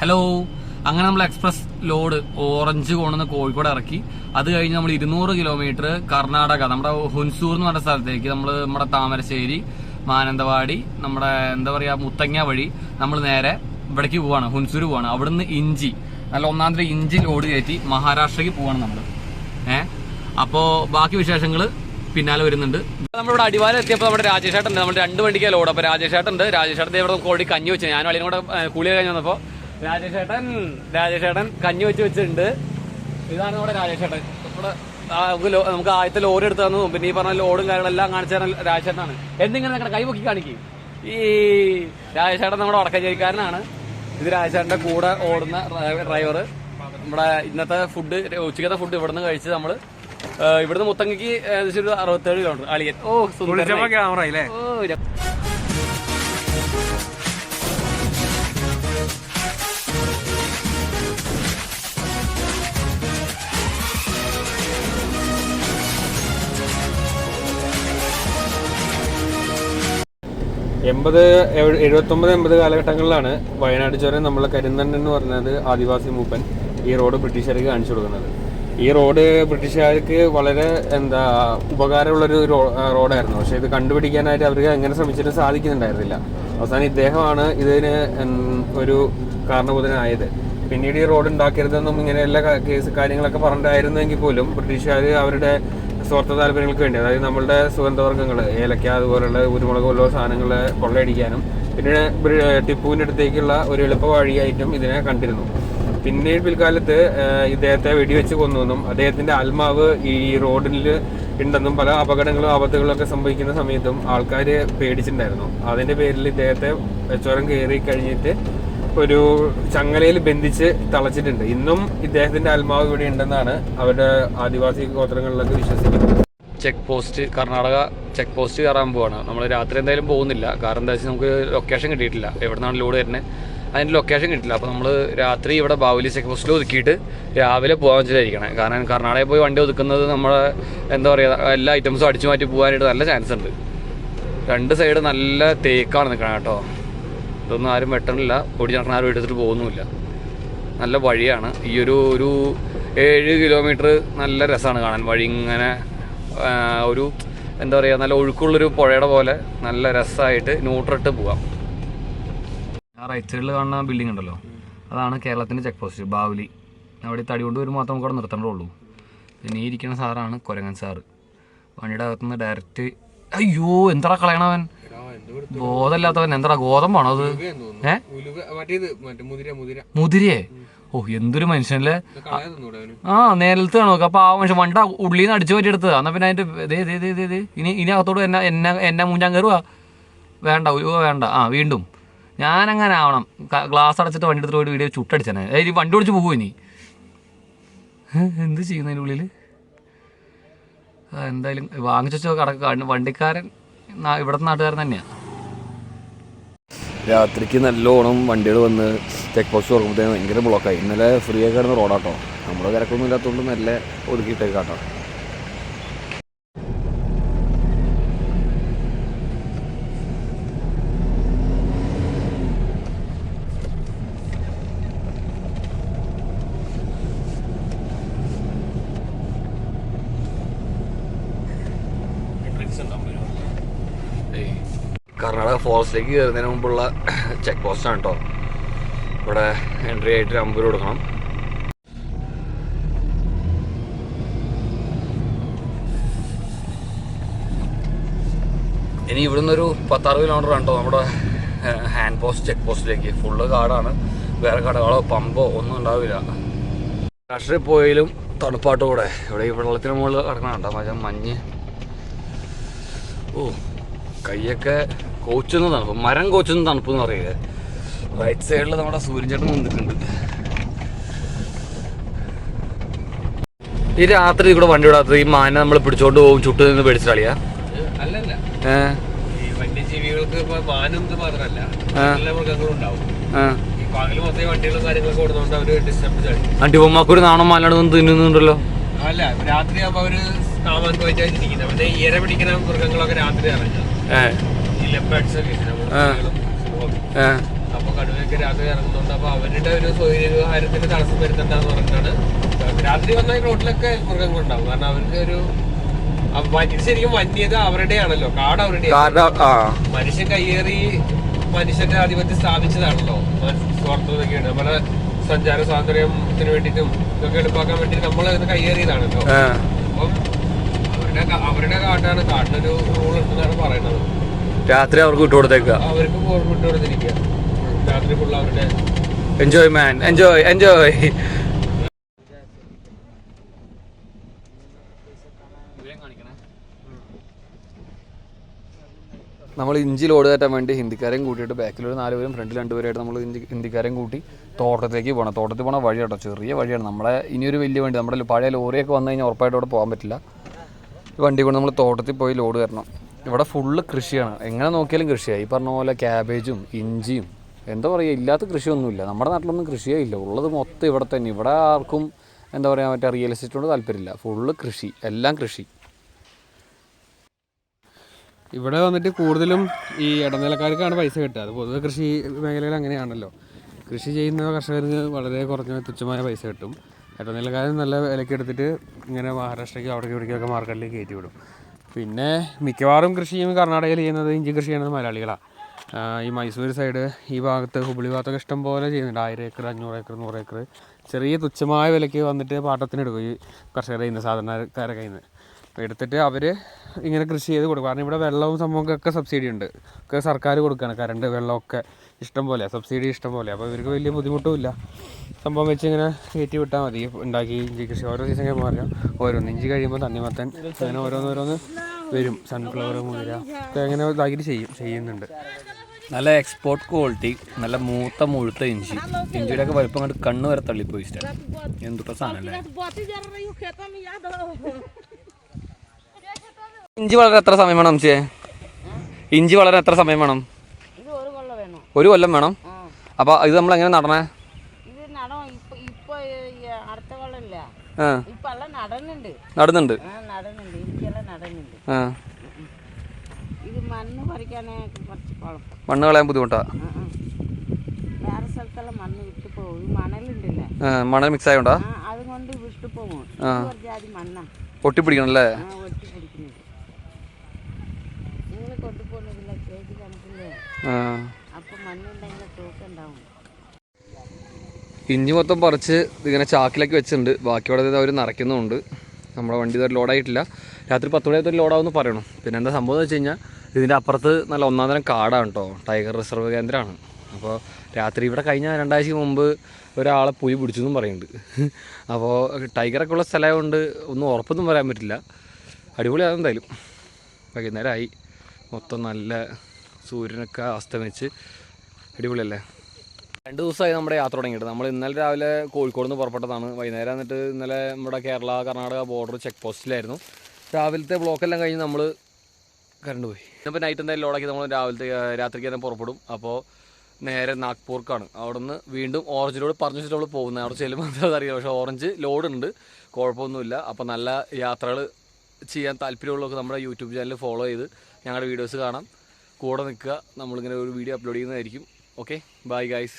Hello അങ്ങനെ നമ്മൾ express load orange കൊണ്ടുവന്ന് കോഴിക്കോട് ഇറക്കി. അത് കഴിഞ്ഞ് നമ്മൾ ഇരുന്നൂറ് കിലോമീറ്റർ കർണാടക നമ്മുടെ ഹുൻസൂർ എന്ന് പറഞ്ഞ സ്ഥലത്തേക്ക് നമ്മൾ നമ്മുടെ താമരശ്ശേരി മാനന്തവാടി നമ്മുടെ എന്താ പറയുക മുത്തങ്ങ വഴി നമ്മൾ നേരെ ഇവിടേക്ക് പോവാണ് ഹുൻസൂർ പോവാണ്. അവിടുന്ന് ഇഞ്ചി നല്ല ഒന്നാം തരം ഇഞ്ചി ലോഡ് കയറ്റി മഹാരാഷ്ട്രയ്ക്ക് പോവാണ് നമ്മൾ ഏഹ് അപ്പോ ബാക്കി വിശേഷങ്ങൾ പിന്നാലെ വരുന്നുണ്ട്. നമ്മളിവിടെ അടിവാരം എത്തിയപ്പോൾ നമ്മുടെ രാജേഷ് ഏട്ടൻ നമ്മുടെ രണ്ട് വണ്ടിക്കാണ് ലോഡ് അപ്പോൾ രാജേഷ് ഏട്ടൻ ഉണ്ട്. രാജേഷ് ഏട്ടൻ ഇവിടെ കോടി കഞ്ഞി വെച്ചു. ഞാൻ അളിയും കൂടെ ഏ, കുളി കഴിഞ്ഞ് വന്നപ്പോ രാജേഷ് ഏട്ടൻ രാജേഷ് ഏട്ടൻ കഞ്ഞി വെച്ച് വെച്ചിട്ടുണ്ട്. ഇതാണ് നമ്മുടെ രാജേഷേട്ടൻ. ഇവിടെ നമുക്ക് ആദ്യത്തെ ലോഡ് എടുത്ത് തന്നു പിന്നെ ഈ പറഞ്ഞ ലോഡും കാര്യങ്ങളെല്ലാം കാണിച്ചു തരാൻ രാജേഷ് ഏട്ടനാണ് എന്തിങ്ങനെ നിങ്ങളുടെ കൈ പൊക്കി കാണിക്കും. ഈ രാജേഷേട്ടൻ നമ്മുടെ വടക്കഞ്ചേരിക്കാരനാണ്. ഇത് രാജേഷ് കൂടെ ഓടുന്ന ഡ്രൈവർ നമ്മുടെ ഇന്നത്തെ ഫുഡ് ഉച്ചക്കത്തെ ഫുഡ് ഇവിടുന്ന് കഴിച്ച് നമ്മൾ ഏഹ് ഇവിടുന്ന് മുത്തങ്ങയ്ക്ക് ഏകദേശം ഒരു അറുപത്തേഴ് കിലോമീറ്റർ. അളിയൻ. ഓ സുന്ദര ക്യാമറ അല്ലേ ഓ എൺപത് എഴുപത്തി ഒമ്പത് എൺപത് കാലഘട്ടങ്ങളിലാണ് വയനാട് ചുരം നമ്മളെ കരിന്തണ്ടൻ എന്ന് പറഞ്ഞത് ആദിവാസി മൂപ്പൻ ഈ റോഡ് ബ്രിട്ടീഷുകാർക്ക് കാണിച്ചു കൊടുക്കുന്നത്. ഈ റോഡ് ബ്രിട്ടീഷുകാർക്ക് വളരെ എന്താ ഉപകാരമുള്ളൊരു റോഡായിരുന്നു. പക്ഷേ ഇത് കണ്ടുപിടിക്കാനായിട്ട് അവർക്ക് എങ്ങനെ ശ്രമിച്ചിട്ട് സാധിക്കുന്നുണ്ടായിരുന്നില്ല. അവസാനം ഇദ്ദേഹമാണ് ഇതിന് ഒരു കാരണബോധനായത്. പിന്നീട് ഈ റോഡ് ഉണ്ടാക്കരുതെന്നും ഇങ്ങനെ എല്ലാ കേസ് കാര്യങ്ങളൊക്കെ പറഞ്ഞിട്ടായിരുന്നെങ്കിൽ പോലും ബ്രിട്ടീഷുകാർ അവരുടെ സ്വാർത്ഥ താല്പര്യങ്ങൾക്ക് വേണ്ടി അതായത് നമ്മളുടെ സുഗന്ധവർഗങ്ങൾ ഏലക്ക അതുപോലുള്ള കുരുമുളക് പോലുള്ള സാധനങ്ങൾ കൊള്ളയടിക്കാനും പിന്നീട് ടിപ്പുവിന്റെ അടുത്തേക്കുള്ള ഒരു എളുപ്പ വഴിയായിട്ടും ഇതിനെ കണ്ടിരുന്നു. പിന്നീട് പിൽക്കാലത്ത് ഇദ്ദേഹത്തെ വെടിവെച്ച് കൊന്നുവെന്നും അദ്ദേഹത്തിന്റെ ആത്മാവ് ഈ റോഡിൽ ഉണ്ടെന്നും പല അപകടങ്ങളും ആപത്തുകളും ഒക്കെ സംഭവിക്കുന്ന സമയത്തും ആൾക്കാർ പേടിച്ചിട്ടുണ്ടായിരുന്നു. അതിന്റെ പേരിൽ ഇദ്ദേഹത്തെ ചുരം കയറി കഴിഞ്ഞിട്ട് ഒരു ചങ്ങലയിൽ ബന്ധിച്ച് തളച്ചിട്ടുണ്ട്. ഇന്നും ഇദ്ദേഹത്തിന്റെ ആത്മാവ് ഇവിടെ ഉണ്ടെന്നാണ് അവരുടെ ആദിവാസി ഗോത്രങ്ങളിലൊക്കെ വിശ്വസിക്കുന്നത്. Check post Karnataka check post കയറാൻ പോവാണ്. നമ്മൾ രാത്രി എന്തായാലും പോകുന്നില്ല. കാരണം എന്താ വെച്ചാൽ നമുക്ക് ലൊക്കേഷൻ കിട്ടിയിട്ടില്ല. എവിടെ നിന്നാണ് ലോഡ് വരുന്നത് അതിന്റെ ലൊക്കേഷൻ കിട്ടില്ല അപ്പോൾ നമ്മൾ രാത്രി ഇവിടെ ബാവുലി ചെക്ക് പോസ്റ്റിൽ ഒതുക്കിയിട്ട് രാവിലെ പോകാൻ വെച്ചിട്ടായിരിക്കണം കാരണം കർണാടകയിൽ പോയി വണ്ടി ഒതുക്കുന്നത് നമ്മളെ എന്താ പറയുക എല്ലാ ഐറ്റംസും അടിച്ചു മാറ്റി പോകാനായിട്ട് നല്ല ചാൻസ് ഉണ്ട്. രണ്ട് സൈഡ് നല്ല തേക്കാണ് നിൽക്കണം കേട്ടോ. ഇതൊന്നും ആരും വെട്ടണില്ല. ഓടി നടക്കുന്ന ആരും എടുത്തിട്ട് പോകുന്നുമില്ല. നല്ല വഴിയാണ്. ഈ ഒരു ഒരു ഏഴ് കിലോമീറ്റർ നല്ല രസമാണ് കാണാൻ. വഴി ഇങ്ങനെ ഒരു എന്താ പറയുക നല്ല ഒഴുക്കുള്ളൊരു പുഴയുടെ പോലെ നല്ല രസമായിട്ട് ന്യൂട്രിട്ട് പോവാം. ആ റൈറ്റ് സൈഡിൽ കാണുന്ന ബിൽഡിംഗ് ഉണ്ടല്ലോ. അതാണ് കേരളത്തിന്റെ ചെക്ക് പോസ്റ്റ് ബാവലി. അവിടെ തടി കൊണ്ട് വരുമ്പോൾ മാത്രം നമുക്ക് അവിടെ നിർത്തേണ്ടതുള്ളൂ പിന്നെ ഈ ഇരിക്കുന്ന സാറാണ് കൊരങ്ങൻ സാറ്. വണ്ടിയുടെ അകത്തുനിന്ന് ഡയറക്റ്റ് അയ്യോ എന്താ കളയണവൻ? ബോധമില്ലാത്തവൻ എന്താ ഗോതമ്പാണോ അത്? ഏ? മുതിര ഓ എന്തൊരു മനുഷ്യനല്ലേ? ആ നേരത്തെ നോക്ക അപ്പൊ ആ മനുഷ്യൻ വണ്ട ഉള്ളിൽ നിന്ന് അടിച്ചു പറ്റിയെടുത്തത് എന്നാ പിന്നെ അതിന്റെ ഇനി ഇനി അകത്തോട് എന്നെ എന്നെ എന്നെ മുഞ്ചാൻ കയറുക വേണ്ട വേണ്ട. ആ വീണ്ടും. ഞാനങ്ങനെ ആവണം. ഗ്ലാസ് അടച്ചിട്ട് വണ്ടി എടുത്തിട്ട് പോയിട്ട് വീഡിയോ ചുട്ടടിച്ചനെ. ഏയ് ഈ വണ്ടി ഓടിച്ച് പോകും ഇനി? എന്ത് ചെയ്യുന്നതിന്റെ ഉള്ളിൽ എന്തായാലും വാങ്ങിച്ചു കടക്ക വണ്ടിക്കാരൻ ഇവിടുത്തെ നാട്ടുകാരൻ തന്നെയാണ് രാത്രിക്ക് നല്ലോണം വണ്ടികൾ വന്ന് ചെക്ക് പോസ്റ്റ് തുറക്കുമ്പോഴത്തേന് ഭയങ്കര ബ്ലോക്കായി ഇന്നലെ ഫ്രീ ആയി കിടന്ന റോഡാട്ടോ നമ്മുടെ തിരക്കൊന്നും ഇല്ലാത്തതുകൊണ്ട് നല്ല ഒതുക്കിയിട്ടേക്കാട്ടോ കർണാടക ഫോറസ്റ്റിലേക്ക് കയറുന്നതിന് മുമ്പുള്ള ചെക്ക് പോസ്റ്റാണ് കേട്ടോ ഇവിടെ എൻട്രി ആയിട്ട് അമ്പത് കൊടുക്കണം. ഇനി ഇവിടുന്ന് ഒരു പത്താറ് കിലോമീറ്റർ ആണ് കേട്ടോ നമ്മുടെ ഹാൻഡ് പോസ്റ്റ് ചെക്ക് പോസ്റ്റിലേക്ക് ഫുള്ള് കാടാണ്. വേറെ കടകളോ പമ്പോ ഒന്നും ഉണ്ടാവില്ല. കഷറി പോയാലും തണുപ്പാട്ട് കൂടെ ഇവിടെ ഈ വെള്ളത്തിന് മുകളിൽ കിടക്കണം കേട്ടോ മഞ്ഞ്. ഓ കൈയൊക്കെ കോച്ചുന്ന തണുപ്പ് മരം കോച്ചുന്ന തണുപ്പ് എന്ന് പറയുക. റൈറ്റ് സൈഡിൽ നമ്മുടെ സൂര്യചേട്ടൻ നിന്നിട്ടുണ്ട്. ഈ രാത്രി ഇവിടെ വണ്ടി വിടാത്തത് ഈ മാന നമ്മൾ പിടിച്ചോണ്ട് പോകും ചുട്ടു നിന്ന് പേടിച്ചാളിയാ കളിയാ? അല്ലല്ല. ഈ വന്യജീവികൾക്ക് മാനും മാത്രമല്ല നാണം തിന്നുന്നുണ്ടല്ലോ. അല്ല രാത്രി ആവുമ്പോ അവർ പിന്നെ ഇര പിടിക്കുന്ന മൃഗങ്ങളൊക്കെ രാത്രി ഇറങ്ങുക നമ്മുടെ അപ്പൊ കടുവയൊക്കെ രാത്രി ഇറങ്ങുന്നുണ്ട്. അപ്പൊ അവരുടെ ഒരു സ്വൈര്യ വ്യവഹാരത്തിന് തടസ്സം വരുത്തണ്ടെന്ന് പറഞ്ഞിട്ടാണ്. രാത്രി വന്നാൽ റോഡിലൊക്കെ മൃഗങ്ങളുണ്ടാവും കാരണം അവർക്ക് ഒരു ശരിക്കും വന്യത അവരുടെയാണല്ലോ. കാട് ആ. മനുഷ്യൻ കയ്യേറി മനുഷ്യന്റെ ആധിപത്യം സ്ഥാപിച്ചതാണല്ലോ. സ്വാർത്ഥതയൊക്കെയാണ് നമ്മളെ സഞ്ചാര സ്വാതന്ത്ര്യത്തിന് വേണ്ടിയിട്ടും ഇതൊക്കെ എളുപ്പാക്കാൻ വേണ്ടി നമ്മൾ ഇത് കയ്യേറിയതാണല്ലോ. അപ്പം അവരുടെ അവരുടെ കാട്ടാണ് കാട്ടിനൊരു റൂൾ ഉണ്ടെന്നാണ് പറയുന്നത്. രാത്രി അവർക്ക് വിട്ടുകൊടുത്തേക്കുക അവർക്ക് രാത്രി ഫുൾ അവരുടെ എൻജോയ് മാൻ എൻജോയ് എൻജോയ് നമ്മൾ ഇഞ്ചി ലോഡ് കയറ്റാൻ വേണ്ടി ഹിന്ദിക്കാരെയും കൂട്ടിയിട്ട് ബാക്കിൽ ഒരു നാലുപേരും ഫ്രണ്ടിൽ രണ്ടുപേരായിട്ട് നമ്മൾ ഇഞ്ചി ഹിന്ദിക്കാരെയും കൂട്ടി തോട്ടത്തിലേക്ക് പോകണം തോട്ടത്തിൽ പോകണ വഴി കേട്ടോ ചെറിയ വഴിയാണ്. നമ്മളെ ഇനിയൊരു വലിയ വണ്ടി നമ്മുടെ പഴയ ലോറിയൊക്കെ വന്നു കഴിഞ്ഞാൽ ഉറപ്പായിട്ട് അവിടെ പോകാൻ പറ്റില്ല. ഈ വണ്ടി കൊണ്ട് നമ്മൾ തോട്ടത്തിൽ പോയി ലോഡ് കയറണം. ഇവിടെ ഫുള്ള് കൃഷിയാണ്. എങ്ങനെ നോക്കിയാലും കൃഷിയാണ് ഈ പറഞ്ഞ പോലെ ക്യാബേജും ഇഞ്ചിയും എന്താ പറയുക ഇല്ലാത്ത കൃഷിയൊന്നുമില്ല. നമ്മുടെ നാട്ടിലൊന്നും കൃഷിയേ ഇല്ല. ഉള്ളത് മൊത്തം ഇവിടെ തന്നെ. ഇവിടെ ആർക്കും എന്താ പറയുക മറ്റേ റിയൽ എസ്റ്റേറ്റിനോട് താല്പര്യമില്ല. ഫുള്ള് കൃഷി. എല്ലാം കൃഷി. ഇവിടെ വന്നിട്ട് കൂടുതലും ഈ ഇടനിലക്കാർക്കാണ് പൈസ കിട്ടുക. അത് പൊതുവെ കൃഷി മേഖലയിൽ അങ്ങനെയാണല്ലോ. കൃഷി ചെയ്യുന്ന കർഷകർക്ക് വളരെ കുറഞ്ഞ തുച്ഛമായ പൈസ കിട്ടും. ഇടനിലക്കാരൻ നല്ല വിലക്കെടുത്തിട്ട് ഇങ്ങനെ മഹാരാഷ്ട്രയ്ക്ക് അവിടേക്ക് ഇവിടേക്കൊക്കെ മാർക്കറ്റിലേക്ക് കയറ്റി വിടും. പിന്നെ മിക്കവാറും കൃഷിയും കർണാടകയിൽ ചെയ്യുന്നത് ഇഞ്ചി കൃഷി ചെയ്യുന്നത് മലയാളികളാണ് ഈ മൈസൂർ സൈഡ് ഈ ഭാഗത്ത് ഹുബ്ലി ഭാഗത്തൊക്കെ ഇഷ്ടം പോലെ ചെയ്യുന്നുണ്ട്. ആയിരം ഏക്കർ അഞ്ഞൂറ് ഏക്കർ നൂറ് ഏക്കർ. ചെറിയ തുച്ഛമായ വിലയ്ക്ക് വന്നിട്ട് പാട്ടത്തിന് എടുക്കും ഈ കർഷകരുടെ കയ്യിൽ നിന്ന് സാധാരണക്കാരുടെ കയ്യിൽ നിന്ന് എടുത്തിട്ട് അവർ ഇങ്ങനെ കൃഷി ചെയ്ത് കൊടുക്കും. കാരണം ഇവിടെ വെള്ളവും സംഭവങ്ങൾക്കൊക്കെ സബ്സിഡി ഉണ്ട്. ഒക്കെ സർക്കാർ കൊടുക്കുകയാണ് കറണ്ട് വെള്ളമൊക്കെ. ഇഷ്ടം പോലെ സബ്സിഡി ഇഷ്ടം പോലെ അപ്പോൾ ഇവർക്ക് വലിയ ബുദ്ധിമുട്ടുമില്ല. സംഭവം വെച്ച് ഇങ്ങനെ കയറ്റി വിട്ടാൽ മതി. ഉണ്ടാക്കി ഇഞ്ചി കൃഷി. ഓരോ സീസൺ കഴിയുമ്പോൾ പറയാം ഓരോന്ന് ഇഞ്ചി കഴിയുമ്പോൾ തണ്ണിമത്തൻ അങ്ങനെ ഓരോന്നോരോന്ന് വരും. സൺഫ്ലവർ മുതിര അങ്ങനെ ഇതാക്കിയിട്ട് ചെയ്യും. ചെയ്യുന്നുണ്ട്. നല്ല എക്സ്പോർട്ട് ക്വാളിറ്റി നല്ല മൂത്ത മുഴുത്ത ഇഞ്ചി. ഇഞ്ചിയുടെ ഒക്കെ വലുപ്പം കണ്ട് കണ്ണ് വരെ തള്ളിപ്പോയി. ഇഞ്ചി വളരാൻ എത്ര സമയം വേണം ഇഞ്ചി വളരാൻ എത്ര സമയം വേണം ഇത് ഒരു കൊള്ള വേണം ഒരു കൊല്ലം വേണം. അപ്പൊ അപ്പോൾ ഇത് നമ്മൾ എങ്ങനെ നടണേ നടുന്നുണ്ട്. മണ്ണ് കളയാൻ ബുദ്ധിമുട്ടാ. മണൽ മിക്സ് ആയോണ്ടാ? ആ അതുകൊണ്ട് വിട്ടു പോകും. ആ. ഇത് ഒരു ജാതി പൊട്ടിപ്പിടിക്കണം അല്ലേ? ഇഞ്ചി മൊത്തം പറിച്ച് ഇങ്ങനെ ചാക്കിലൊക്കെ വെച്ചിട്ടുണ്ട്. ബാക്കി അവിടെ അവർ നിറയ്ക്കുന്നുമുണ്ട് നമ്മുടെ വണ്ടി ഇതൊരു ലോഡായിട്ടില്ല രാത്രി പത്ത് മണി ഒരു ലോഡാവുമെന്ന് പറയണം. പിന്നെ എന്താ സംഭവം എന്ന് വെച്ച് കഴിഞ്ഞാൽ ഇതിന്റെ അപ്പുറത്ത് നല്ല ഒന്നാം തരം കാടാണ് കേട്ടോ ടൈഗർ റിസർവ് കേന്ദ്രമാണ്. അപ്പോൾ രാത്രി ഇവിടെ കഴിഞ്ഞ രണ്ടാഴ്ച മുമ്പ് ഒരാളെ പുലി പിടിച്ചു എന്നും പറയുന്നുണ്ട് അപ്പോൾ ടൈഗറൊക്കെ ഉള്ള സ്ഥലമായതുകൊണ്ട് ഒന്നും ഉറപ്പൊന്നും പറയാൻ പറ്റില്ല. അടിപൊളിയാണ് എന്തായാലും. വൈകുന്നേരമായി മൊത്തം നല്ല സൂര്യനൊക്കെ അസ്തമിച്ച് അടിപൊളിയല്ലേ? രണ്ട് ദിവസമായി നമ്മുടെ യാത്ര തുടങ്ങിയിട്ട്. നമ്മൾ ഇന്നലെ രാവിലെ കോഴിക്കോട് നിന്ന് പുറപ്പെട്ടതാണ്. വൈകുന്നേരം എന്നിട്ട് ഇന്നലെ നമ്മുടെ കേരള കർണാടക ബോർഡർ ചെക്ക് പോസ്റ്റിലായിരുന്നു രാവിലത്തെ ബ്ലോക്കെല്ലാം കഴിഞ്ഞ് നമ്മൾ കറണ്ട് പോയി. ഇന്നിപ്പോൾ നൈറ്റ് എന്തായാലും ലോഡാക്കി നമ്മൾ രാവിലത്തെ രാത്രിക്ക് തന്നെ പുറപ്പെടും. അപ്പോൾ നേരെ നാഗ്പൂർക്കാണ്. അവിടെ നിന്ന് വീണ്ടും ഓറഞ്ച് ലോഡ് പറഞ്ഞു വെച്ചിട്ട് നമ്മൾ പോകുന്നത്. അവിടെ ചെല്ലുമ്പോൾ എന്താ അറിയില്ല. പക്ഷേ ഓറഞ്ച് ലോഡുണ്ട് കുഴപ്പമൊന്നുമില്ല. അപ്പോൾ നല്ല യാത്രകൾ ചെയ്യാൻ താല്പര്യമുള്ളവർക്ക് നമ്മുടെ യൂട്യൂബ് ചാനൽ ഫോളോ ചെയ്ത് ഞങ്ങളുടെ വീഡിയോസ് കാണാം. കൂടെ നിൽക്കുക. നമ്മളിങ്ങനെ ഒരു വീഡിയോ അപ്ലോഡ് ചെയ്യുന്നതായിരിക്കും. Okay bye guys